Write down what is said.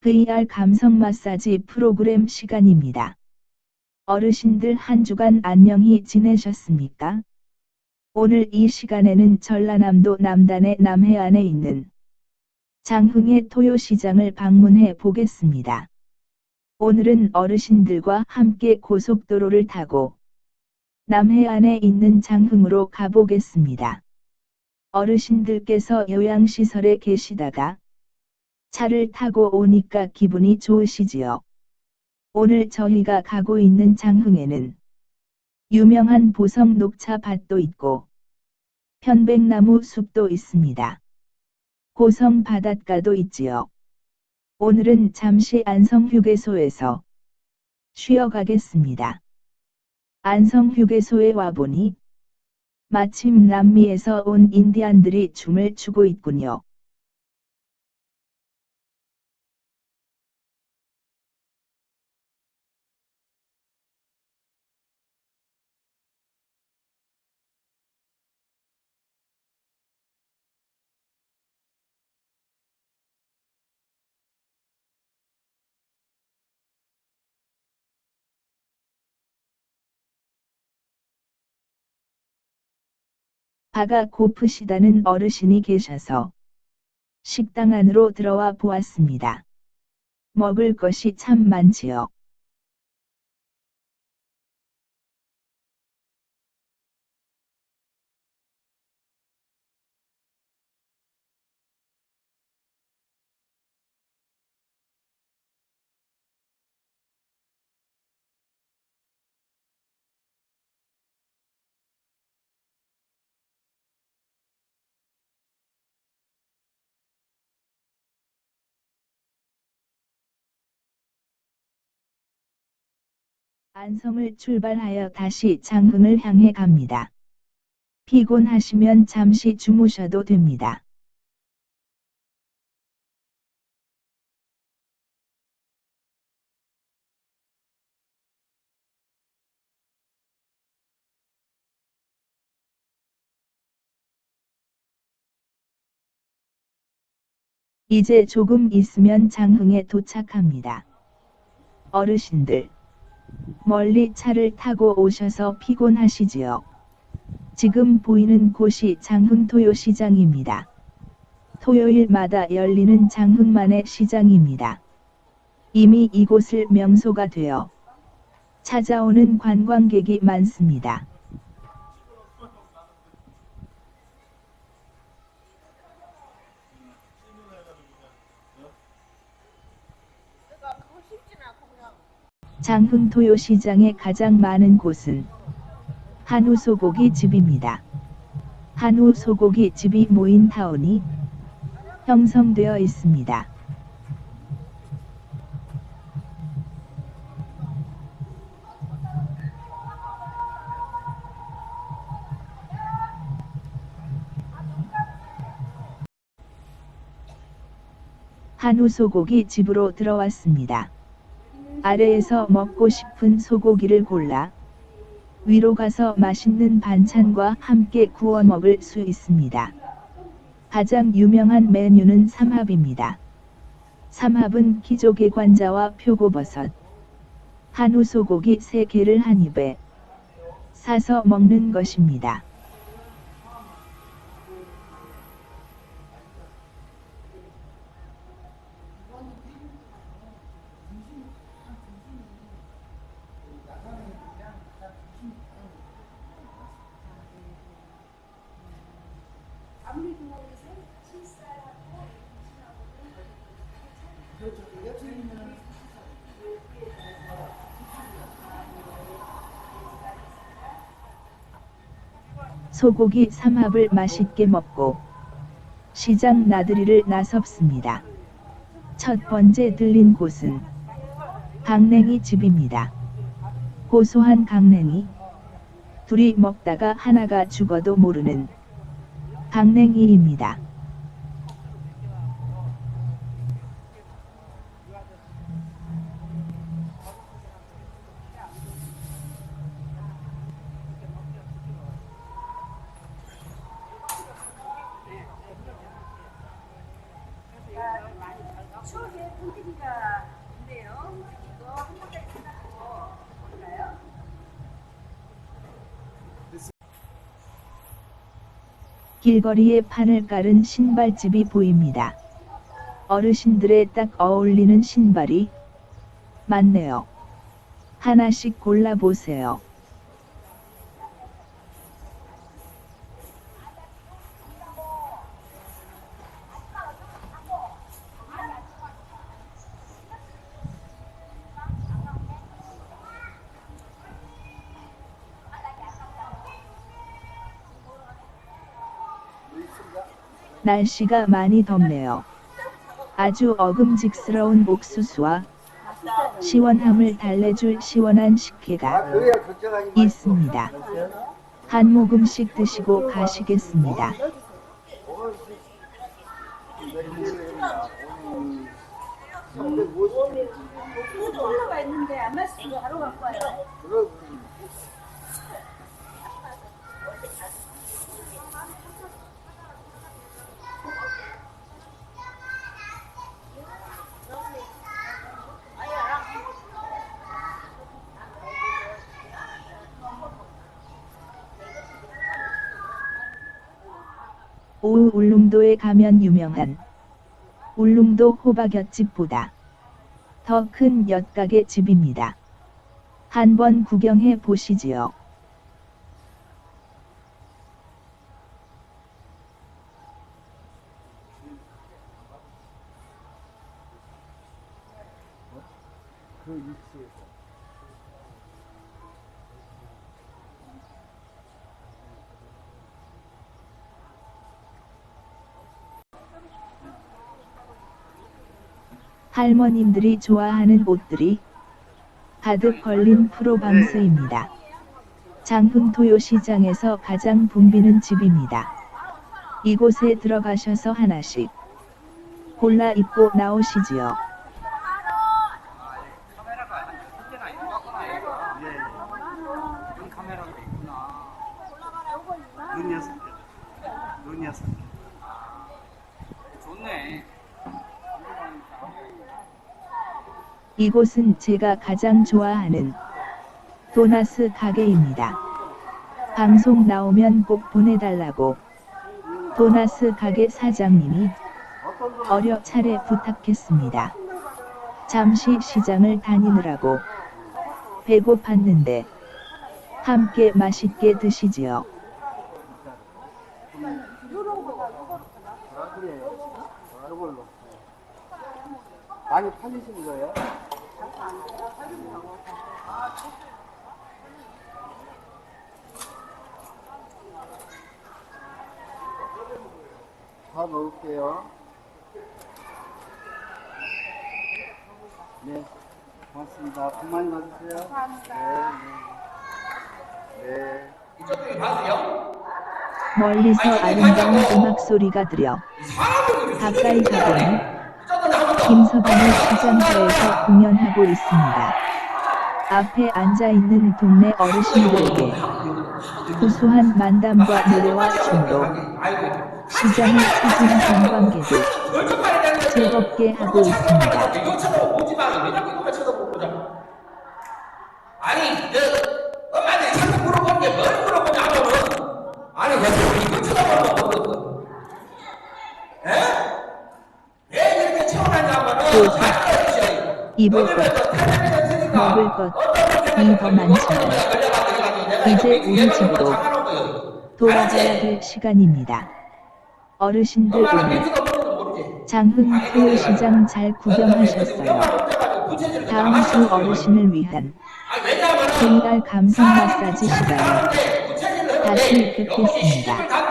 VR 감성 마사지 프로그램 시간입니다. 어르신들 한 주간 안녕히 지내셨습니까? 오늘 이 시간에는 전라남도 남단의 남해안에 있는 장흥의 토요시장을 방문해 보겠습니다. 오늘은 어르신들과 함께 고속도로를 타고 남해안에 있는 장흥으로 가보겠습니다. 어르신들께서 요양시설에 계시다가 차를 타고 오니까 기분이 좋으시지요. 오늘 저희가 가고 있는 장흥에는 유명한 보성 녹차 밭도 있고 편백나무 숲도 있습니다. 고성 바닷가도 있지요. 오늘은 잠시 안성 휴게소에서 쉬어가겠습니다. 안성 휴게소에 와보니 마침 남미에서 온 인디안들이 춤을 추고 있군요. 배가 고프시다는 어르신이 계셔서 식당 안으로 들어와 보았습니다. 먹을 것이 참 많지요. 안성을 출발하여 다시 장흥을 향해 갑니다. 피곤하시면 잠시 주무셔도 됩니다. 이제 조금 있으면 장흥에 도착합니다. 어르신들. 멀리 차를 타고 오셔서 피곤하시지요. 지금 보이는 곳이 장흥 토요 시장입니다. 토요일마다 열리는 장흥만의 시장입니다. 이미 이곳을 명소가 되어 찾아오는 관광객이 많습니다. 장흥토요 시장에 가장 많은 곳은 한우 소고기 집입니다. 한우 소고기 집이 모인 타운이 형성되어 있습니다. 한우 소고기 집으로 들어왔습니다. 아래에서 먹고 싶은 소고기를 골라 위로 가서 맛있는 반찬과 함께 구워 먹을 수 있습니다. 가장 유명한 메뉴는 삼합입니다. 삼합은 키조개 관자와 표고버섯, 한우 소고기 3개를 한 입에 사서 먹는 것입니다. 소고기 삼합을 맛있게 먹고 시장 나들이를 나섭습니다. 첫 번째 들린 곳은 강냉이 집입니다. 고소한 강냉이 둘이 먹다가 하나가 죽어도 모르는 강냉이입니다. 길거리에 판을 깔은 신발집이 보입니다. 어르신들의 딱 어울리는 신발이 많네요. 하나씩 골라보세요. 날씨가 많이 덥네요. 아주 어금직스러운 옥수수와 시원함을 달래줄 시원한 식혜가. 있습니다. 한 모금씩 드시고 가시겠습니다. 그래도 올라가 있는데 안 맛있어 바로 갖고 와요. 오후 울릉도에 가면 유명한 울릉도 호박엿집보다 더 큰 엿가게 집입니다. 한번 구경해 보시지요. 그 위치에서. 할머님들이 좋아하는 옷들이 가득 걸린 프로방스입니다. 장흥토요 시장에서 가장 붐비는 집입니다. 이곳에 들어가셔서 하나씩 골라 입고 나오시지요. 눈 여섯 개. 눈 여섯 개. 좋네. 이곳은 제가 가장 좋아하는 도나스 가게입니다. 방송 나오면 꼭 보내달라고 도나스 가게 사장님이 어려 차례 부탁했습니다. 잠시 시장을 다니느라고 배고팠는데 함께 맛있게 드시지요. 아. 아. 많이 팔리시는 거예요? 다 넣을게요. 네, 고맙습니다. 돈 많이 받으세요. 감사합니다. 네, 네. 네. 멀리서 아름다운 음악 소리가 들려 가까이 가보니 김서방이 시장터에서 공연하고 있습니다. 앞에 앉아있는 동네 어르신들에게 구수한 만담과 노래와 춤으로 시장을 찾은 관광객을 즐겁게 하고 있습니다. 아니, 저, 엄마한테 자꾸 물어보는 게 뭘 물어보냐면은, 아니, 왜 자꾸 이거 쳐다보고 그러고. 에? 왜 이렇게 채워놨냐면은, 또 자기가 있어요. 입을 것, 먹을 것 이 더 많지만 이제 우리 집으로 돌아가야 될 시간입니다. 어르신들 오늘 장흥 토요시장 잘 구경하셨어요. 다음 주 어르신을 위한 생활 감성 마사지 시간에 다시 뵙겠습니다.